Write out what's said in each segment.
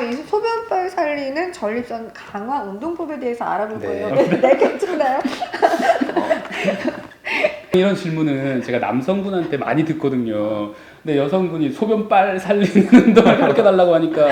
이 소변발 살리는 전립선 강화 운동법에 대해서 알아볼 네. 거예요. 네, 네, 괜찮아요. 이런 질문은 제가 남성분한테 많이 듣거든요. 근데 여성분이 소변빨 살리는 운동을 가르쳐 달라고 하니까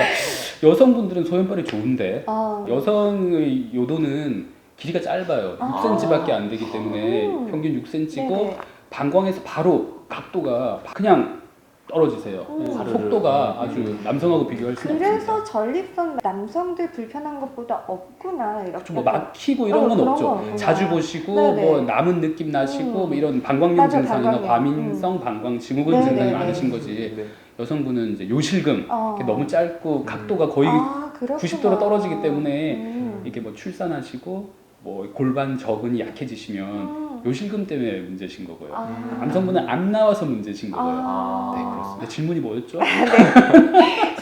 여성분들은 소변빨이 좋은데 아, 여성의 요도는 길이가 짧아요. 아. 6cm밖에 안 되기 때문에 음. 평균 6cm고 네네. 방광에서 바로 각도가 그냥 떨어지세요. 음. 네, 속도가 아주 남성하고 비교할 수는 그래서 없습니다. 전립선 남성들 불편한 것보다 없구나 이렇게. 좀 뭐 막히고 이런 어, 건 그런 없죠. 건 없구나. 자주 보시고 네네. 뭐 남은 느낌 나시고 음. 뭐 이런 방광염 맞아, 증상이나 방광염. 과민성 방광 증후군 네네네. 증상이 많으신 거지. 네. 여성분은 이제 요실금 어. 이렇게 너무 짧고 음. 각도가 거의 아, 그렇구나. 90도로 떨어지기 때문에 음. 이게 뭐 출산하시고 뭐 골반 저근이 약해지시면 음. 요실금 때문에 문제신 거고요. 아. 남성분은 안 나와서 문제신 거고요. 아. 네 그렇습니다. 질문이 뭐였죠?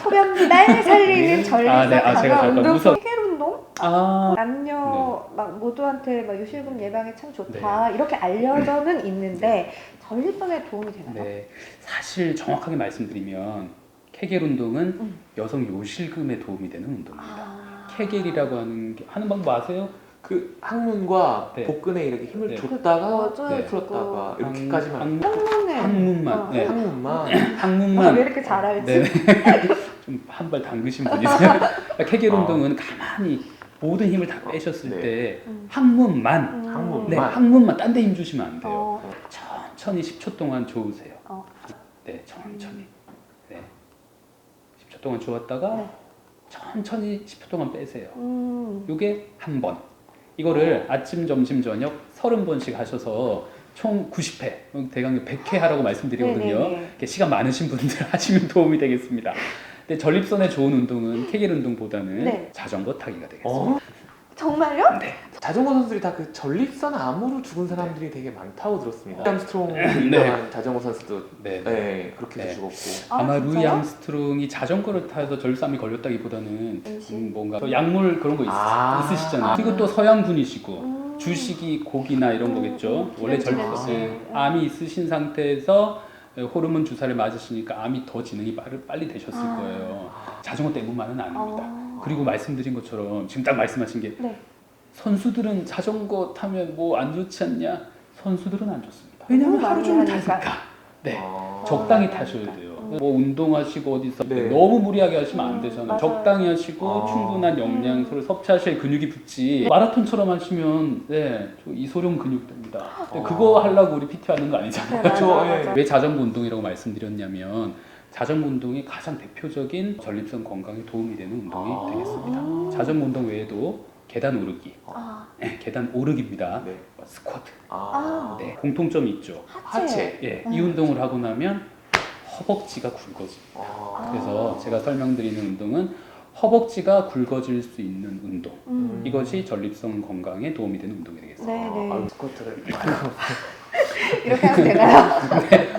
소변발 살리는 전립선 아, 네. 아, 제가 강화 잠깐 운동? 아 남녀 막 모두한테 막 요실금 예방에 참 좋다 이렇게 알려져는 있는데 전립선에 도움이 되나요? 네. 사실 정확하게 말씀드리면 케겔 운동은 음. 여성 요실금에 도움이 되는 운동입니다. 아. 케겔이라고 하는 게 하는 방법 아세요? 그 항문과 네. 복근에 이렇게 힘을 네. 줬다가 그거죠, 네. 풀었다가 그거. 이렇게까지만 항- 항문에 항문만. 어. 네. 항문만 아, 왜 항문만. 이렇게 잘 알지? 네. 좀한발 담그신 분이세요. 그러니까 케겔 아. 운동은 가만히 모든 힘을 다 빼셨을 네. 때 음. 항문만 음. 항문. 네, 만. 항문만 딴 데 힘 주시면 안 돼요. 어. 천천히 10초 동안 줘우세요. 어. 네, 천천히. 네. 10초 동안 주었다가 네. 천천히 10초 동안 빼세요. 음. 요게 한 번. 이거를 아침, 점심, 저녁 30번씩 하셔서 총 90회, 대강 100회 하라고 말씀드리거든요. 네네네. 이렇게 시간 많으신 분들 하시면 도움이 되겠습니다. 근데 전립선에 좋은 운동은 케겔 운동보다는 네. 자전거 타기가 되겠습니다. 어? 정말요? 네. 자전거 선수들이 다 그 전립선 암으로 죽은 사람들이 되게 많다고 들었습니다. 암스트롱 네. 유명한 자전거 선수도 네. 네, 그렇게 네. 죽었고 아, 아마 루이 진짜요? 암스트롱이 자전거를 타서 전립선이 걸렸다기보다는 음식? 음, 뭔가 또 약물 그런 거 있, 아. 으시잖아요 그리고 또 서양 분이시고 음. 주식이 고기나 이런 음, 거겠죠. 음, 원래 기름진 전립선 음식. 네, 암이 있으신 상태에서 호르몬 주사를 맞으시니까 암이 더 진행이 빠르, 빨리 되셨을 아. 거예요. 자전거 때문만은 아닙니다. 어. 그리고 말씀드린 것처럼 지금 딱 말씀하신 게 네. 선수들은 자전거 타면 뭐 안 좋지 않냐? 선수들은 안 좋습니다. 왜냐면 너무 하루 많이 종일 하니까. 타니까. 네. 아. 적당히 어, 타셔야. 돼요. 음. 뭐 운동하시고 어디서 네. 너무 무리하게 하시면 안 음, 되잖아요. 맞아요. 적당히 하시고 아. 충분한 영양소를 섭취하셔야 근육이 붙지. 마라톤처럼 하시면 네, 저 이소룡 근육 됩니다. 근데 아. 그거 하려고 우리 PT 하는 거 아니잖아요. 네, 맞아, 예. 맞아. 왜 자전거 운동이라고 말씀드렸냐면 자전거 운동이 가장 대표적인 전립선 건강에 도움이 되는 운동이 아. 되겠습니다. 음. 자전거 운동 외에도 계단 오르기, 아, 네, 계단 오르기입니다. 네. 스쿼트. 아. 네, 공통점이 있죠. 하체. 하체. 예, 음. 이 운동을 하고 나면 허벅지가 굵어집니다. 아. 그래서 제가 설명드리는 운동은 허벅지가 굵어질 수 있는 운동. 음. 이것이 전립선 건강에 도움이 되는 운동이 되겠습니다. 네, 네. 아, 스쿼트를 이렇게 하면 되나요?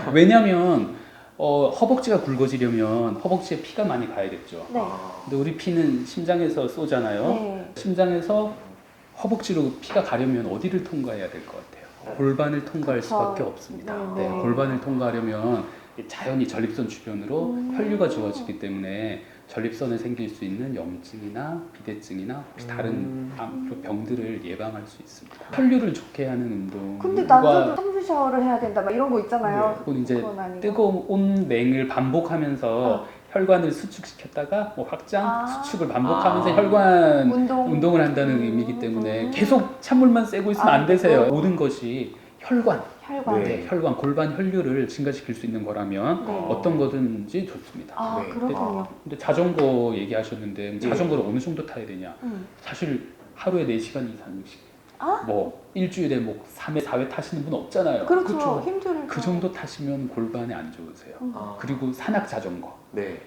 왜냐하면 어, 허벅지가 굵어지려면 허벅지에 피가 많이 가야겠죠. 네. 아. 근데 우리 피는 심장에서 쏘잖아요. 네. 심장에서 허벅지로 피가 가려면 어디를 통과해야 될 것 같아요? 골반을 통과할. 수밖에 없습니다. 네, 네, 네. 골반을 통과하려면 자연히 전립선 주변으로 음. 혈류가 주어지기 때문에 전립선에 생길 수 있는 염증이나 비대증이나 혹시 다른 음. 암, 병들을 예방할 수 있습니다. 혈류를 좋게 하는 운동과 근데 남자도 산물 샤워를 해야 된다 막 이런 거 있잖아요. 그건 이제 그건 아니고. 뜨거운 냉을 반복하면서 혈관을 수축시켰다가 뭐 확장, 아. 수축을 반복하면서 아. 혈관 운동 운동 을 한다는 음. 의미이기 때문에 음. 계속 찬물만 쐬고 있으면 아, 안 되세요. 그거? 모든 것이 혈관, 혈관. 네. 네, 혈관, 골반 혈류를 증가시킬 수 있는 거라면 네. 어떤 거든지 좋습니다. 아 네. 그렇군요. 근데 자전거 얘기하셨는데 네. 자전거를 어느 정도 타야 되냐? 음. 사실 하루에 4시간 이상씩 아? 뭐 일주일에 뭐 3회, 4회 타시는 분 없잖아요. 그렇죠. 그쵸. 힘들죠. 그 정도 타시면 골반에 안 좋으세요. 음. 아. 그리고 산악 자전거, 네.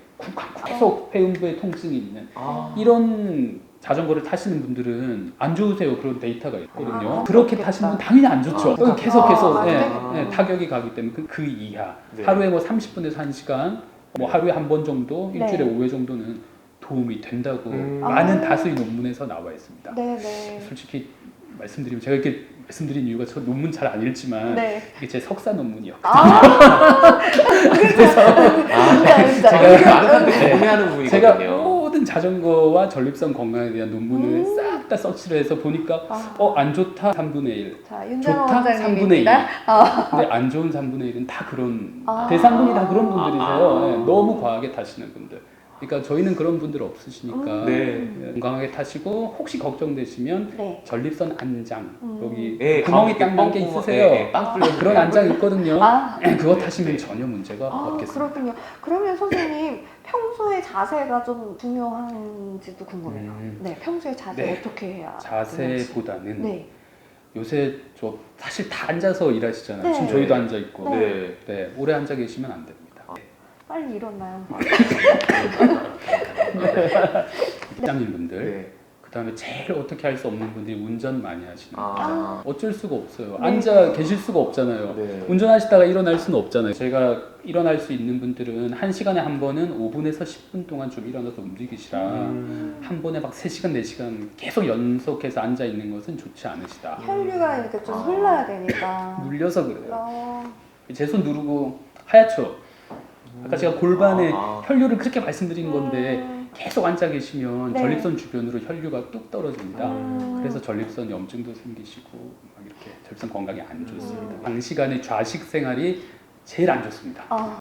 계속 회음부에 통증이 있는 아. 이런 자전거를 타시는 분들은 안 좋으세요 그런 데이터가 있거든요. 아, 그렇게 그렇겠다. 타시는 분 당연히 안 좋죠. 아, 그건 계속 아, 계속 안 예, 되겠다. 예, 타격이 가기 때문에 그, 그 이하 네. 하루에 뭐 30분에서 1시간 뭐 하루에 한 번 정도 일주일에 네. 5회 정도는 도움이 된다고 음. 많은 아. 다수의 논문에서 나와 있습니다. 네 네. 솔직히 말씀드리면 제가 이렇게 말씀드린 이유가 저 논문 잘 안 읽지만 네. 이게 제 석사 논문이요. 아. 아, 진짜. 제가- 많은 사람들이 네. 제가 부분이거든요. 오 모든 자전거와 전립선 건강에 대한 논문을 음. 싹다 서치를 해서 보니까 아. 어안 좋다 3분의 1 자, 윤정호 좋다 원장님입니다. 아, 근데 안 좋은 3분의 1은 다 그런 아. 대상분이 다 그런 분들이세요 아. 네, 너무 과하게 타시는 분들 그러니까 저희는 그런 분들 없으시니까 네. 건강하게 타시고 혹시 걱정되시면 네. 전립선 안장 음. 여기 예, 구멍이 가운데 게 뻥- 있으세요 예, 예, 빵 뚫려 그런 안장 있거든요 아, 그거 네, 타시면 네. 전혀 문제가 아, 없겠습니다 그렇군요. 그러면 선생님 평소에 자세가 좀 중요한지도 궁금해요. 음. 네, 평소에 자세 네. 어떻게 해야 되는지. 자세보다는 네. 요새 저 사실 다 앉아서 일하시잖아요. 네. 지금 저희도 앉아 있고. 네. 네. 네, 오래 앉아 계시면 안 됩니다. 빨리 일어나요. 직장인분들, 네. 그다음에 제일 어떻게 할 수 없는 분들이 운전 많이 하시는 분. 아. 어쩔 수가 없어요. 네. 앉아 계실 수가 없잖아요. 네. 운전하시다가 일어날 수는 없잖아요. 저희가 일어날 수 있는 분들은 한 시간에 한 번은 5분에서 10분 동안 좀 일어나서 움직이시라. 음. 한 번에 막 3시간, 4시간 계속 연속해서 앉아 있는 것은 좋지 않으시다. 혈류가 이렇게 좀 아. 흘러야 되니까. 눌려서 그래요. 어, 제손 누르고 하얗죠. 아까 제가 골반에 아. 혈류를 그렇게 말씀드린 건데 음, 계속 앉아 계시면 네. 전립선 주변으로 혈류가 뚝 떨어집니다. 음. 그래서 전립선 염증도 생기시고 막 이렇게 전립선 건강이 안 좋습니다. 음. 장시간의 좌식 생활이 제일 안 좋습니다. 아,